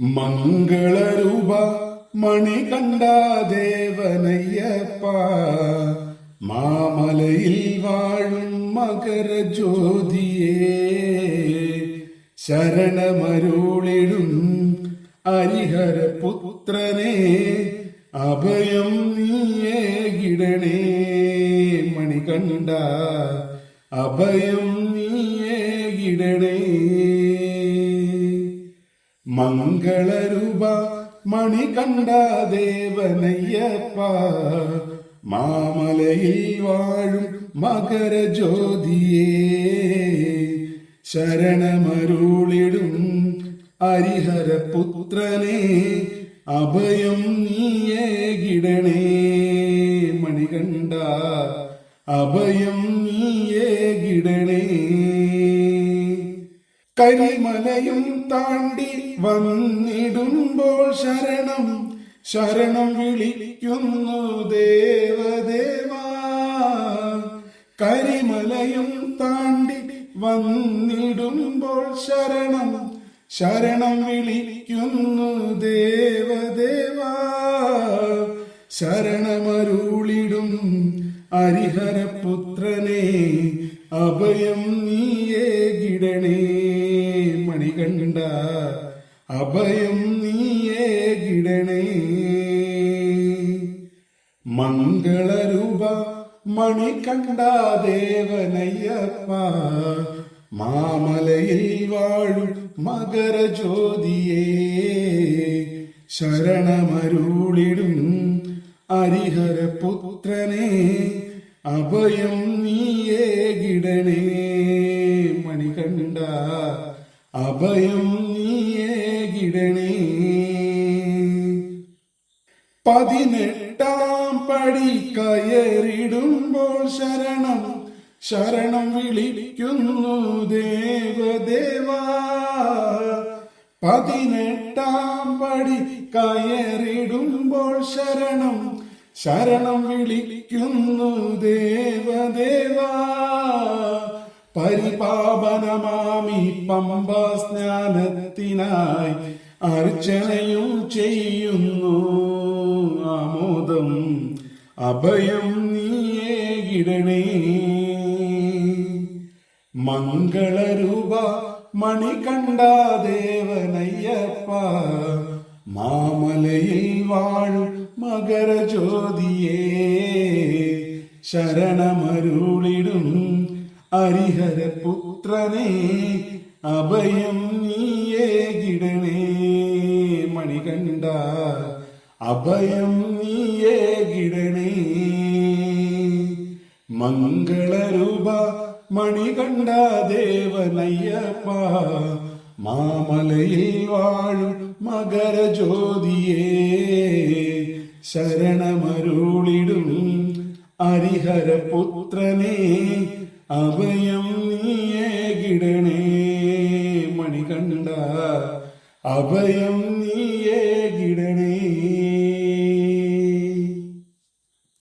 മംഗളരൂപ മണികണ്ട ദേവനയ്യപ്പ. മാമലയിൽ വാഴും മകരജ്യോതിയേ. ശരണമരുളിടും ഹരിഹരപുത്രനെ. അഭയം നീയേകിടണേ മണികണ്ട അഭയം നീയേ ഗിടണേ. മംഗളരൂപ മണികണ്ട ദേവനയ്യപ്പ. മാമലയിൽ വാഴും മകരജ്യോതിയേ ശരണമരുളിടും ഹരിഹരപുത്രനെ അഭയം നീയേ ഗിടണേ. മണികണ്ഠ അഭയം നീയേ കരിമലയും താണ്ടി വന്നിടുമ്പോൾ ശരണം ശരണം വിളിക്കുന്നു ദേവദേവ. കരിമലയും താണ്ടി വന്നിടുമ്പോൾ ശരണം ശരണം വിളിക്കുന്നു ദേവദേവ. ശരണമരുളിടും ഹരിഹരപുത്രനെ അഭയം നീയേ ഗിടണേ. മണികണ്ഠ അഭയം നീയേ കിടണേ. മംഗളരൂപ മണികണ്ഠ ദേവനയ്യപ്പ മാമലയിൽ വാഴും മകരജ്യോതിയേ. ശരണമരുളിടും ഹരിഹരപുത്രനെ അഭയം നീയേ മണി മണികണ്ഠ അഭയം നീയേകിടണേ പതിനെട്ടാം പടി കയറിടുമ്പോൾ ശരണം ശരണം വിളിക്കുന്നു ദേവദേവ. പതിനെട്ടാം പടി കയറിടുമ്പോൾ ശരണം ശരണം വിളിക്കുന്നു ദേവദേവാ. പരിപാപനമാമി പമ്പ സ്നാനത്തിനായി അർച്ചനയും ചെയ്യുന്നു. ആമോദം അഭയം നീയേ ഗിടണേ മംഗളരൂപ മണികണ്ടാദേവനയ്യപ്പ മാമലയിൽ വാഴും മകരജ്യോതിയേ. ശരണമരുളിടും ഹരിഹരപുത്രനെ അഭയം നീയേ ഗിടണേ. മണികണ്ട അഭയം നീയേ ഗിടണേ. മംഗളരൂപ മണികണ്ട ദേവനയ്യപ്പ മാമലയിൽ വാഴും മകരജ്യോതിയേ. ശരണമരുളിടും ഹരിഹരപുത്രനെ അഭയം നീയേ കിടണേ മണികണ്ഠ അഭയം നീയേ